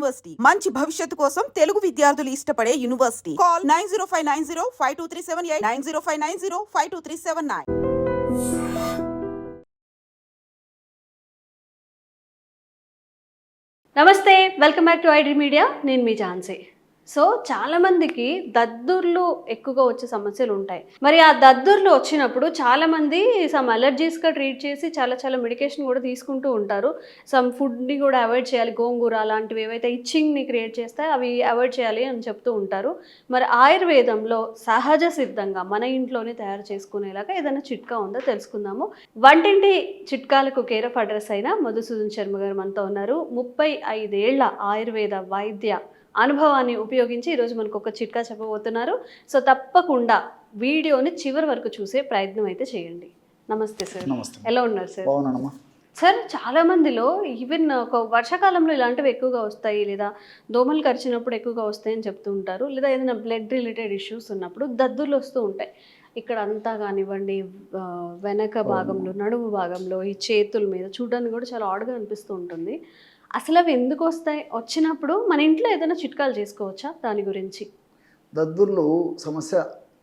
University. మంచి భవిష్యత్తు కోసం తెలుగు విద్యార్థులు ఇష్టపడే university. Call nine zero five nine zero five two three seven eight nine zero five nine zero five two three seven nine. నమస్తే welcome back to ID media. నేను మీ Jhansi. So చాలా మందికి దద్దుర్లు ఎక్కువగా వచ్చే సమస్యలు ఉంటాయి. మరి ఆ దద్దుర్లు వచ్చినప్పుడు చాలా మంది సమ్ అలర్జీస్గా ట్రీట్ చేసి చాలా చాలా మెడికేషన్ కూడా తీసుకుంటూ ఉంటారు. సమ్ ఫుడ్ని కూడా అవాయిడ్ చేయాలి. గోంగూర అలాంటివి ఏవైతే ఇచ్చింగ్ని క్రియేట్ చేస్తాయి అవి అవాయిడ్ చేయాలి అని చెప్తూ ఉంటారు. మరి ఆయుర్వేదంలో సహజ సిద్ధంగా మన ఇంట్లోనే తయారు చేసుకునేలాగా ఏదైనా చిట్కా ఉందో తెలుసుకుందాము. వంటింటి చిట్కాలకు కేర్ ఆఫ్ అడ్రస్ అయిన మధుసూదన్ శర్మ గారు మనతో ఉన్నారు. ముప్పై ఐదేళ్ళ ఆయుర్వేద వైద్య అనుభవాన్ని ఉపయోగించి ఈరోజు మనకు ఒక చిట్కా చెప్పబోతున్నారు. సో తప్పకుండా వీడియోని చివరి వరకు చూసే ప్రయత్నం అయితే చేయండి. నమస్తే సార్. ఎలా ఉన్నారు సార్? సార్ చాలా మందిలో ఈవెన్ ఒక వర్షాకాలంలో ఇలాంటివి ఎక్కువగా వస్తాయి లేదా దోమలు కరిచినప్పుడు ఎక్కువగా వస్తాయని చెప్తూ ఉంటారు లేదా ఏదైనా బ్లడ్ రిలేటెడ్ ఇష్యూస్ ఉన్నప్పుడు దద్దుర్లు వస్తూ ఉంటాయి. ఇక్కడ అంతా కానివ్వండి వెనక భాగంలో నడుము భాగంలో ఈ చేతుల మీద చూడడానికి కూడా చాలా ఆడుగా అనిపిస్తూ ఉంటుంది. అసలు అవి ఎందుకు వస్తాయి వచ్చినప్పుడు మన ఇంట్లో ఏదైనా చిట్కాలు చేసుకోవచ్చా దాని గురించి దద్దుర్లు సమస్య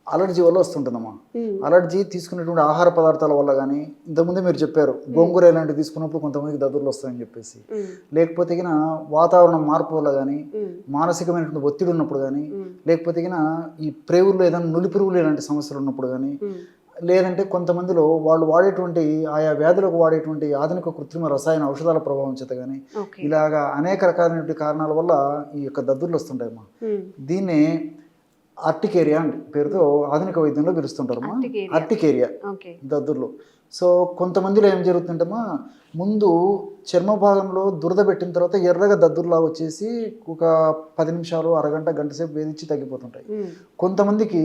అలర్జీ వల్ల వస్తుంటుందమ్మా మ్మ్. అలర్జీ తీసుకునేటువంటి ఆహార పదార్థాల వల్ల కానీ ఇంతకుముందే మీరు చెప్పారు గోంగూర ఇలాంటివి తీసుకున్నప్పుడు కొంతమందికి దద్దుర్లు వస్తాయని చెప్పేసి. లేకపోతే వాతావరణం మార్పు వల్ల కానీ. మానసికమైనటువంటి ఒత్తిడి ఉన్నప్పుడు కానీ. లేకపోతే ఈ ప్రేవుల్లో ఏదైనా నులి పురుగులు ఇలాంటి సమస్యలు ఉన్నప్పుడు కానీ. లేదంటే కొంతమందిలో వాళ్ళు వాడేటువంటి ఆయా వ్యాధులకు వాడేటువంటి ఆధునిక కృత్రిమ రసాయన ఔషధాల ప్రభావం చేత కానీ ఇలాగా అనేక రకాలైనటువంటి కారణాల వల్ల ఈ యొక్క దద్దుర్లు వస్తుంటాయమ్మా మ్మ్. దీన్నే ఆర్టికేరియా అని పేరుతో ఆధునిక వైద్యంలో పిలుస్తుంటారమ్మా. ఆర్టికేరియా ఓకే దద్దుర్లు సో కొంతమందిలో ఏం జరుగుతుంటమ్మా ముందు చర్మ భాగంలో దురద పెట్టిన తర్వాత ఎర్రగా దద్దుర్లా వచ్చేసి ఒక పది నిమిషాలు అరగంట గంట సేపు వేధించి తగ్గిపోతుంటాయి. కొంతమందికి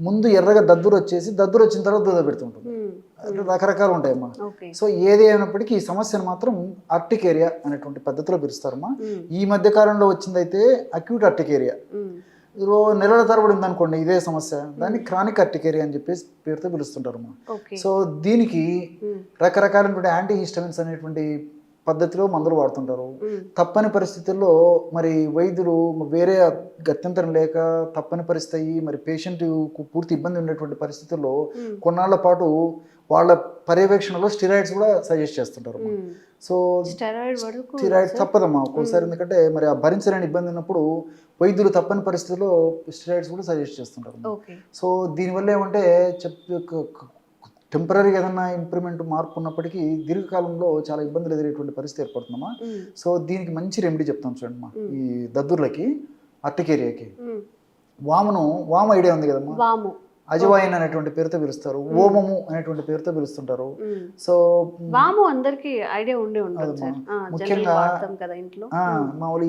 ముందు ఎర్రగా దద్దురు వచ్చేసి దద్దురు వచ్చిన తర్వాత దురద పెడుతుంటుంది. రకరకాలు ఉంటాయమ్మా. సో ఏది అయినప్పటికీ ఈ సమస్యను మాత్రం ఆర్టికేరియా అనేటువంటి పద్ధతిలో పిలుస్తారమ్మా. మ్మ్. ఈ మధ్య కాలంలో వచ్చిందైతే అక్యూట్ ఆర్టికేరియా మ్మ్. ఇదిగో నెలల తరబడి ఉందనుకోండి ఇదే సమస్య. దాన్ని క్రానిక్ అర్టికేరియా అని చెప్పేసి పేరుతో పిలుస్తుంటారు సో దీనికి. రకరకాలైనటువంటి యాంటీ హిస్టమిన్స్ అనేటువంటి పద్ధతిలో మందులు వాడుతుంటారు. తప్పని పరిస్థితుల్లో మరి వైద్యులు వేరే గత్యంతరం లేక తప్పని పరిస్థితి అయ్యి మరి పేషెంట్కు పూర్తి ఇబ్బంది ఉండేటువంటి పరిస్థితుల్లో. కొన్నాళ్ళ పాటు వాళ్ళ పర్యవేక్షణలో స్టిరాయిడ్స్ కూడా సజెస్ట్ చేస్తుంటారు. సో స్టెరాయిడ్ తప్పదమ్మా. ఒక్కోసారి ఎందుకంటే మరి ఆ భరించలేని ఇబ్బంది ఉన్నప్పుడు వైద్యులు తప్పని పరిస్థితుల్లో స్టిరాయిడ్స్ కూడా సజెస్ట్ చేస్తుంటారు సో దీనివల్ల ఏమంటే చెప్ టెంపరీగా ఏదన్నా ఇంప్రూవ్మెంట్ మార్పు ఉన్నప్పటికీ దీర్ఘకాలంలో చాలా ఇబ్బందులు ఎదురేటువంటి పరిస్థితి ఏర్పడుతుందమ్మా. మ్మ్. సో దీనికి మంచి రెమెడీ చెప్తాం చూడండి అమ్మా మ్మ్. ఈ దద్దుర్లకి అర్టికేరియాకి. మ్మ్. వామను వామ ఐడియా ఉంది కదమ్మా. వాము. అజవాయిన్ అనేటువంటి పేరుతో పిలుస్తారు. ఓమము అనేటువంటి పేరుతో పిలుస్తుంటారు. సో వాము అందరికి ఐడియా ఉండే ఉంటుంది ముఖ్యంగా- కదా ఇంట్లో. మామూలు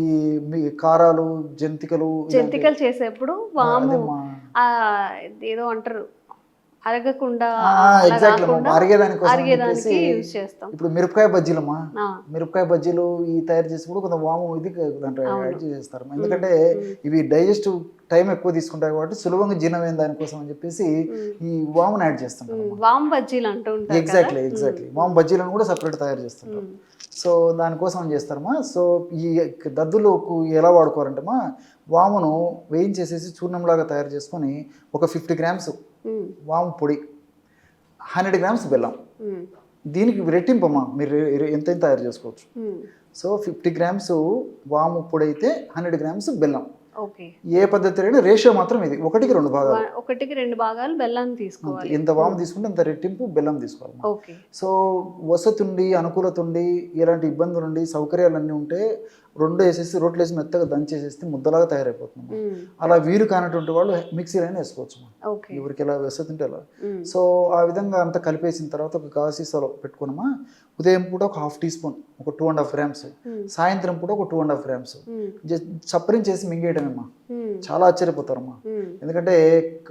ఈ కారాలు జంతికలు జంతికలు చేసేప్పుడు వాము. ఏదో అంటారు. అరగకుండా అరిగేదానికి యూజ్ చేస్తాం ఇప్పుడు మిరపకాయ బజ్జీలమ్మా మిరపకాయ బజ్జీలు ఈ తయారు చేసినప్పుడు కొంత వాము ఇది దాంట్లో. యాడ్ చేస్తారు ఎందుకంటే. ఇవి డైజెస్టివ్ టైం ఎక్కువ తీసుకుంటాయి కాబట్టి సులభంగా జీర్ణమైన దానికోసం అని చెప్పేసి. ఈ వామును యాడ్ చేస్తుంటారు. వామ్ బజ్జీలు అంటూ ఎగ్జాక్ట్లీ. ఎగ్జాక్ట్లీ వాము బజ్జీలను కూడా సపరేట్ తయారు చేస్తుంటారు. సో దానికోసం చేస్తారమ్మా సో ఈ దద్దులకు ఎలా వాడుకోవాలంటేమా వామును వేయించేసేసి చూర్ణంలాగా తయారు చేసుకొని ఒక ఫిఫ్టీ గ్రామ్స్. వాము పొడి. హండ్రెడ్ గ్రామ్స్ బెల్లం. దీనికి రెట్టింపమ్మా. మీరు ఎంత తయారు చేసుకోవచ్చు. సో ఫిఫ్టీ గ్రామ్స్ వాము పొడి అయితే హండ్రెడ్ గ్రామ్స్ బెల్లం. ఏ పద్ధతి అయినా రేషియో మాత్రం ఇది. ఒకటికి రెండు భాగాలు. ఒకటికి రెండు భాగాలు బెల్లాన్ని తీసుకోవాలి. ఎంత వాము తీసుకుంటే అంత రెట్టింపు బెల్లం తీసుకోవాలి సో వసతి ఉండి అనుకూలత ఉండి ఇలాంటి ఇబ్బందులు ఉండి సౌకర్యాలన్నీ ఉంటే రెండు వేసేసి రోట్లు వేసి మెత్తగా దంచేసేస్తే ముద్దలాగా తయారైపోతుంది. అలా వీలు కానటువంటి వాళ్ళు మిక్సీలైనా వేసుకోవచ్చు ఓకే. ఎవరికి ఎలా వసతి ఉంటే అలా. సో ఆ విధంగా అంతా కలిపేసిన తర్వాత ఒక గాసీసాలో పెట్టుకున్నామా? ఉదయం పూట ఒక హాఫ్ టీ స్పూన్ ఒక టూ అండ్ హాఫ్ గ్రామ్స్. సాయంత్రం పూట ఒక టూ అండ్ హాఫ్ గ్రామ్స్. చప్పరించేసి మింగేయడమేమ్మా ఉమ్, చాలా ఆశ్చర్యపోతారమ్మా. ఎందుకంటే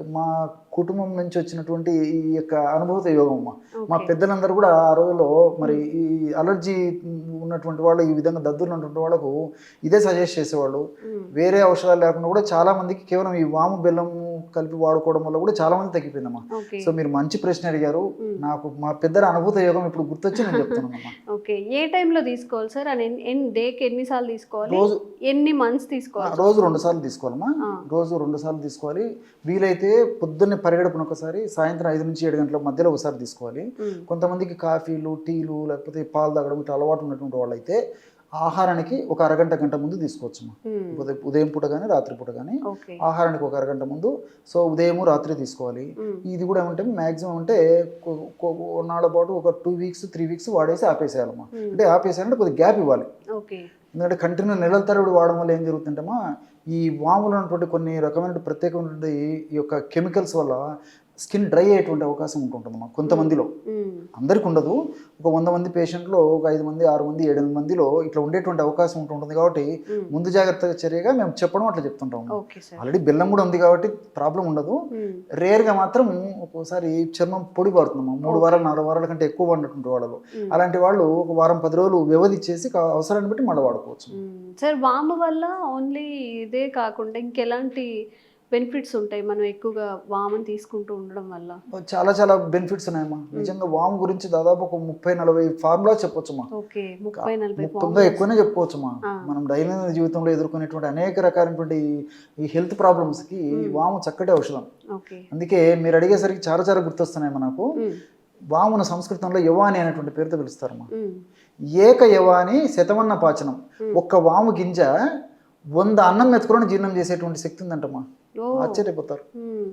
మా కుటుంబం నుంచి వచ్చినటువంటి ఈ యొక్క అనుభూత యోగం అమ్మా మా. పెద్దలందరూ కూడా ఆ రోజుల్లో మరి ఈ అలర్జీ ఉన్నటువంటి వాళ్ళు ఈ విధంగా దద్దులు ఉన్నటువంటి వాళ్ళకు ఇదే సజెస్ట్ చేసేవాళ్ళు. వేరే ఔషధాలు లేకుండా కూడా చాలా మందికి కేవలం ఈ వాము బెల్లం కలిపి వాడుకోవడం వల్ల కూడా చాలా మంది తగ్గిపోయిందమ్మా. సో మీరు మంచి ప్రశ్న అడిగారు. నాకు మా పెద్దల అనుభూత యోగం ఇప్పుడు గుర్తొచ్చి నేను చెప్తున్నానమ్మా ఓకే. ఏ టైంలో తీసుకోవాలి సార్? డేకి ఎన్నిసార్లు తీసుకోవాలి? రోజు ఎన్ని మంత్స్ తీసుకోవాలి? రోజు రెండు సార్లు తీసుకోవాలమ్మా. రోజు రెండు సార్లు తీసుకోవాలి. వీలైతే పొద్దున్నే పరిగెడుపున ఒకసారి సాయంత్రం ఐదు నుంచి ఏడు గంటల మధ్యలో ఒకసారి తీసుకోవాలి. కొంతమందికి కాఫీలు టీలు లేకపోతే పాలు తాగడం ఇట్లా అలవాటు ఉన్నటువంటి వాళ్ళైతే ఆహారానికి ఒక అరగంట గంట ముందు తీసుకోవచ్చమ్మా. ఉమ్, ఉదయం పూట కానీ రాత్రి పూట కానీ ఆహారానికి ఒక అరగంట ముందు. సో ఉదయం రాత్రి తీసుకోవాలి. ఇది కూడా ఏమంటే మ్యాక్సిమం అంటే నాళ్ళ పాటు ఒక టూ వీక్స్ త్రీ వీక్స్ వాడేసి ఆపేసేయాలమ్మా. అంటే ఆపేసాలంటే కొద్దిగా గ్యాప్ ఇవ్వాలి. ఎందుకంటే కంటిన్యూ నెలల తరబడి వాడడం వల్ల ఏం జరుగుతుందంటేమా ఈ వాములు ఉన్నటువంటి కొన్ని రకమైన ప్రత్యేకమైనటువంటి ఈ యొక్క కెమికల్స్ వల్ల స్కిన్ డ్రై అయ్యేటువంటి అవకాశం ఉంటుందమ్మా కొంతమందిలో. అందరికి ఉండదు ఒక వంద మంది పేషెంట్లో ఒక ఐదు మంది ఆరు మంది ఏడు మందిలో ఇట్లా ఉండేటువంటి అవకాశం ఉంటుంటుంది కాబట్టి ముందు జాగ్రత్తగా చర్యగా మేము చెప్పడం అట్లా చెప్తుంటాం. ఆల్రెడీ బెల్లం కూడా ఉంది కాబట్టి ప్రాబ్లం ఉండదు. రేర్గా మాత్రం ఒక్కోసారి చర్మం పొడి పడుతుందమ్మా. మూడు. వారాలు నాలుగు వారాల కంటే ఎక్కువ పడినటువంటి వాళ్ళలో. ఉమ్. అలాంటి వాళ్ళు ఒక వారం పది రోజులు వ్యవధి కా- అవసరాన్ని బట్టి మళ్ళీ వాడుకోవచ్చు. సార్ వాము వల్ల ఓన్లీ ఇదే కాకుండా ఇంకెలాంటి బెనిఫిట్స్ ఉంటాయి. మనం ఎక్కువగా వాముని తీసుకుంటూ ఉండడం వల్ల. చాలా చాలా బెనిఫిట్స్ ఉన్నాయమ్మా. నిజంగా వాము గురించి దాదాపు ఒక ముప్పై నలభై ఫార్ములా చెప్పొచ్చమ్మా. ఓకే ముప్పై నలభై ఎక్కువనే చెప్పుకోవచ్చమ్మా. ఆ. మనం దైనందిన జీవితంలో ఎదుర్కొనేటువంటి అనేక రకాలైనటువంటి ఈ- హెల్త్ ప్రాబ్లమ్స్కి వాము చక్కటి ఔషధం. అందుకే మీరు అడిగేసరికి చాలా చాలా గుర్తొస్తున్నాయి మనకు. వామున సంస్కృతంలో యవాని అనేటువంటి పేరుతో పిలుస్తారమ్మా. మ్మ్. ఏక యవాని శతమన్న పాచనం. ఒక్క వాము గింజ వంద అన్నం మెతుకులను జీర్ణం చేసేటువంటి శక్తి ఉందంటమ్మా. ఆశ్చర్యపోతారు.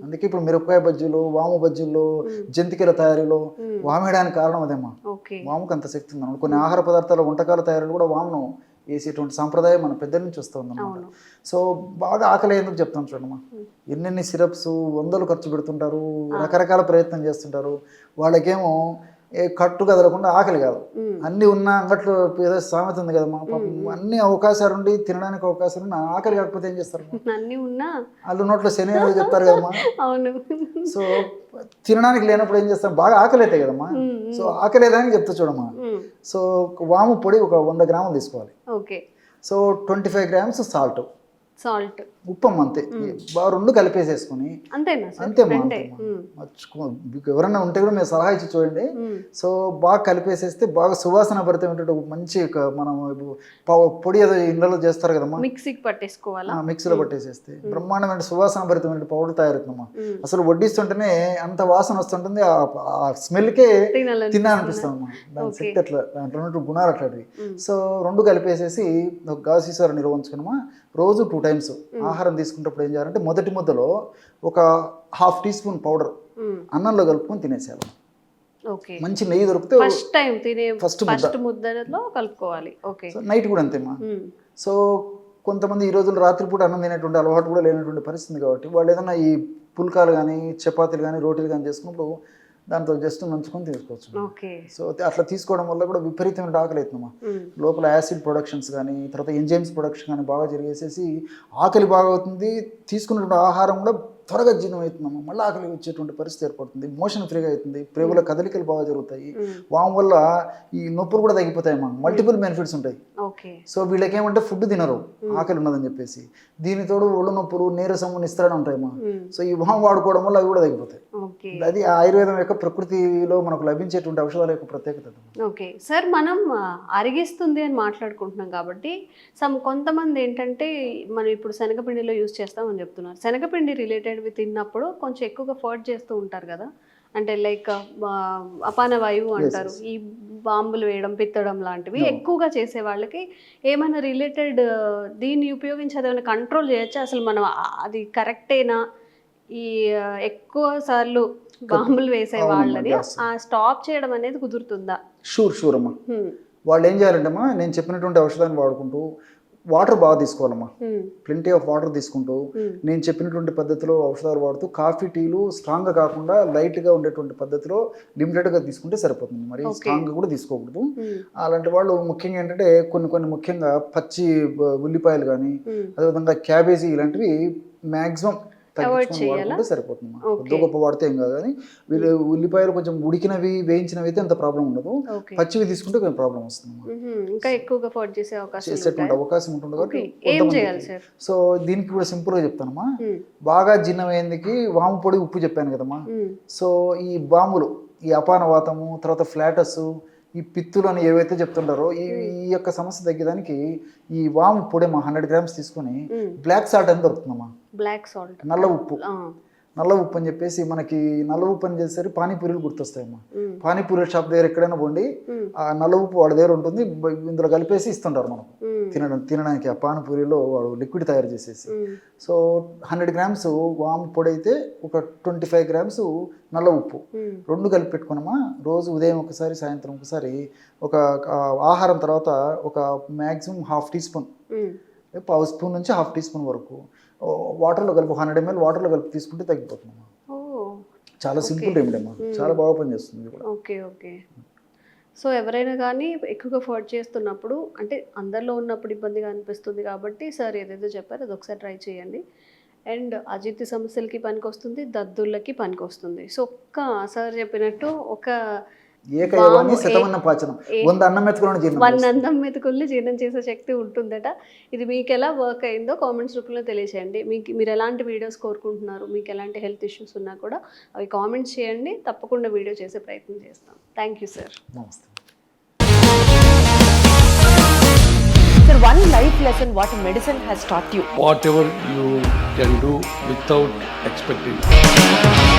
అందుకే ఇప్పుడు మిరపకాయ బజ్జీలు వాము బజ్జీల్లో Hmm. జంతికల తయారీలో మ్మ్. వామేయడానికి కారణం అదేమ్మా. ఓకే. వాముకు అంత శక్తి ఉంది కొన్ని ఆహార పదార్థాల వంటకాల తయారీలు కూడా వామును వేసేటువంటి సాంప్రదాయం మన పెద్దల నుంచి వస్తుందన్నమాట సో బాగా ఆకలి ఎందుకు చెప్తాం చూడమ్మా. ఎన్నెన్ని సిరప్స్ వందలు ఖర్చు పెడుతుంటారు రకరకాల ప్రయత్నం చేస్తుంటారు. వాళ్ళకేమో ఏ కట్టు కదలకుండా ఆకలి కాదు. అన్ని ఉన్న అంగట్లో ఏదో సామెత ఉంది కదమ్మా పాపం. అన్ని అవకాశాలు ఉండి తినడానికి అవకాశాలు ఉన్న ఆకలి కాకపోతే ఏం చేస్తారు అన్నీ ఉన్నా. వాళ్ళు నోట్లో శని చెప్తారు కదమ్మా అవును. సో తినడానికి లేనప్పుడు ఏం చేస్తాం? బాగా ఆకలి అవుతాయి కదమ్మా మ్మ్. సో ఆకలి లేదని చెప్తా చూడమ్మా. మ్మ్. సో వాము పొడి ఒక వంద గ్రాములు తీసుకోవాలి. Okay. So twenty five grams salt. Salt. ఉప్పం అంతే. బాగా రెండు కలిపేసేసుకొని అంతేనా. మ్మ్. మర్చిపో- ఎవరైనా ఉంటే కూడా మీరు సలహా ఇచ్చి చూడండి. మ్మ్. సో బాగా కలిపేసేస్తే బాగా సువాసన భరితమైనటువంటి మంచి మనం పొడి ఏదో ఇళ్ళలో చేస్తారు కదమ్మా. మిక్సీకి పట్టేసుకోవాలా? మిక్సీలో పట్టేసేస్తే. బ్రహ్మాండమైన సువాసన భరితమైన పౌడర్ తయారవుతుందమ్మా. మ్మ్. అసలు వడ్డిస్తుంటేనే అంత వాసన వస్తుంటుంది ఆ స్మెల్కే తినాలని తినాలనిపిస్తుందమ్మా. దాని. శక్తి అట్లా దాంట్లో గుణాలు అట్లాంటివి. మ్మ్. సో రెండు కలిపేసేసి సీసాలో నిర్వహించుకున్నామా రోజు టూ టైమ్స్ ఆహారం తీసుకున్నప్పుడు ఏం చేయాలంటే మొదటి ముద్దలో ఒక హాఫ్ టీ స్పూన్ పౌడర్. అన్నంలో కలుపుకొని ఓకే. మంచి నెయ్యి దొరికితే ఫస్ట్ టైం తినే ఫస్ట్ ముద్ద. ఫస్ట్ ముద్దలో కలుపుకోవాలి. ఓకే. నైట్ కూడా అంతేమ్మా మ్మ్. సో కొంతమంది ఈ రోజుల్లో రాత్రిపూట అన్నం తినేటువంటి అలవాటు కూడా లేనటువంటి పరిస్థితి కాబట్టి వాళ్ళు ఏదైనా ఈ పుల్కాలు కానీ చపాతీలు కానీ రోటీలు కానీ చేసుకున్నప్పుడు దాంతో జస్ట్ నంచుకొని తీసుకోవచ్చు. సో అట్లా తీసుకోవడం వల్ల కూడా విపరీతమైన ఆకలి అవుతుందమ్మా మ్మ్. లోపల యాసిడ్ ప్రొడక్షన్స్ కానీ తర్వాత ఎంజైమ్స్ ప్రొడక్షన్ కానీ బాగా జరిగేసేసి ఆకలి బాగా అవుతుంది. తీసుకున్నటువంటి ఆహారం కూడా త్వరగా జీర్ణం అవుతుందమ్మా మళ్ళీ ఆకలి వచ్చేటువంటి పరిస్థితి ఏర్పడుతుంది. మోషన్ ఫ్రీగా అవుతుంది. ప్రేగుల కదలికలు బాగా జరుగుతాయి. వాము వల్ల ఈ నొప్పులు కూడా తగ్గిపోతాయమ్మా మల్టిపుల్ బెనిఫిట్స్ ఉంటాయి. సో వీళ్ళకి ఏమంటే ఫుడ్ తినరు. ఆకలి ఉన్నదని చెప్పేసి. దీని తోడు ఒళ్ళు నొప్పులు నీరసము నిస్త్రణ ఉంటాయమ్మా మ్మ్. సో ఈ వాము వాడుకోవడం వల్ల అవి కూడా తగ్గిపోతాయి. అది ఆయుర్వేదం యొక్క ప్రకృతిలో మనకు లభించేటువంటి ఔషధాల యొక్క ప్రత్యేకత. ఓకే. సార్ మనం అరిగిస్తుంది అని మాట్లాడుకుంటున్నాం కాబట్టి సమ్ కొంతమంది ఏంటంటే మనం ఇప్పుడు శనగపిండిలో యూజ్ చేస్తామని చెప్తున్నారు. శనగపిండి రిలేటెడ్వి తిన్నప్పుడు కొంచెం ఎక్కువగా ఫర్ట్ చేస్తూ ఉంటారు కదా. అంటే లైక్ అపాన వాయువు అంటారు. ఈ బాంబులు వేయడం పిత్తడం లాంటివి ఎక్కువగా చేసే వాళ్ళకి ఏమైనా రిలేటెడ్ దీన్ని ఉపయోగించి అదేమైనా కంట్రోల్ చేయొచ్చా? అసలు మనం అది కరెక్టేనా? ఈ ఎక్కువ సార్లు బాంబులు వేసే వాళ్ళని స్టాప్ చేయడం అనేది కుదురుతుందా? షూర్ షూర్ అమ్మా. వాళ్ళు ఏం చేయాలంటే అమ్మా నేను చెప్పినటువంటి ఔషధాన్ని వాడుకుంటూ వాటర్ బాగా తీసుకోవాలమ్మా. ప్lenty ఆఫ్ వాటర్ తీసుకుంటూ నేను చెప్పినటువంటి పద్ధతిలో ఔషధాలు వాడుతూ కాఫీ టీలు స్ట్రాంగ్గా కాకుండా లైట్గా ఉండేటువంటి పద్ధతిలో లిమిటెడ్గా తీసుకుంటే సరిపోతుంది. మరి. స్ట్రాంగ్గా కూడా తీసుకోకూడదు. అలాంటి వాళ్ళు ముఖ్యంగా ఏంటంటే కొన్ని కొన్ని ముఖ్యంగా పచ్చి ఉల్లిపాయలు కానీ. అదేవిధంగా క్యాబేజీ ఇలాంటివి మ్యాక్సిమం తగ్గించుకొని? వాడుకుంటే సరిపోతుంది. కొద్ది గొప్ప వాడితే ఏం కాదు కానీ వీళ్ళు ఉల్లిపాయలు కొంచెం ఉడికినవి వేయించినవి అయితే అంత ప్రాబ్లం ఉండదు. పచ్చివి తీసుకుంటే కొంచెం ప్రాబ్లం వస్తుంది ఇంకా ఎక్కువగా చేసే అవకాశం చేసేటువంటి అవకాశం ఉంటుంది కాబట్టి సో దీనికి కూడా సింపుల్గా చెప్తానమ్మా. ఉమ్, బాగా జీర్ణమైందికి వాము పొడి ఉప్పు చెప్పాను కదమ్మా. సో ఈ బాంబులు ఈ అపానవాతము తర్వాత ఫ్లాటస్ ఈ పిత్తులు అని ఏవైతే చెప్తుంటారో ఈ ఈ యొక్క సమస్య తగ్గడానికి ఈ వాము పొడి మా హండ్రెడ్ గ్రామ్స్ తీసుకొని. బ్లాక్ సాల్ట్ అని దొరుకుతుందమ్మా. Black salt. నల్ల ఉప్పు. నల్ల ఉప్పు అని చెప్పేసి మనకి నల్ల ఉప్పు అని చేసేసరికి పానీపూరీలు గుర్తొస్తాయమ్మా. పానీపూరి షాప్ దగ్గర ఎక్కడైనా పోండి ఆ నల్ల ఉప్పు వాడి దగ్గర ఉంటుంది ఇందులో కలిపేసి ఇస్తుంటారు ఉమ్, తినడం తినడానికి ఆ పానీపూరిలో వాడు లిక్విడ్ తయారు చేసేసి. సో హండ్రెడ్ గ్రామ్స్ వాము పొడి అయితే ఒక ట్వంటీ ఫైవ్ గ్రామ్స్ నల్ల ఉప్పు. రెండు కలిపి పెట్టుకున్నామా రోజు ఉదయం ఒకసారి సాయంత్రం ఒకసారి ఒక ఆహారం తర్వాత ఒక మ్యాక్సిమం హాఫ్ టీ స్పూన్. పావు స్పూన్ నుంచి హాఫ్ టీ స్పూన్ వరకు. వాటర్లో కలిపి హండ్రెడ్ ఎంఎల్ వాటర్లో కలిపి తీసుకుంటే తగ్గిపోతుందమ్మా చాలా సింపుల్ రెమెడీ అమ్మా. చాలా బాగా పనిచేస్తుంది కూడా. Okay okay. సో ఎవరైనా కానీ ఎక్కువగా ఫోర్డ్ చేస్తున్నప్పుడు అంటే అందరిలో ఉన్నప్పుడు ఇబ్బందిగా అనిపిస్తుంది కాబట్టి సార్ ఏదేదో చెప్పారు అది ఒకసారి ట్రై చేయండి. అండ్ అజిత్ సమస్యలకి పనికొస్తుంది దద్దుళ్ళకి పనికొస్తుంది. సో ఒక్క సార్ చెప్పినట్టు ఒక ఏకైవాన్ని వాము, ఏ- శతమన్న పాచనం వంద అన్నం మెతుకులను జీర్ణం వన్ చేస్తుంది. అందం మెతుకుల్ని జీర్ణం చేసే శక్తి ఉంటుందట. ఇది మీకు ఎలా వర్క్ అయిందో కామెంట్స్ రూపంలో తెలియచేయండి. మీకు మీరు ఎలాంటి వీడియోస్ కోరుకుంటున్నారు? మీకు ఎలాంటి హెల్త్ ఇష్యూస్ ఉన్నా కూడా అవి కామెంట్స్ చేయండి. తప్పకుండా వీడియో చేసే ప్రయత్నం చేస్తాం. థ్యాంక్ యూ సార్ నమస్తే. Sir, one life lesson what medicine has taught you. whatever you can do without expecting.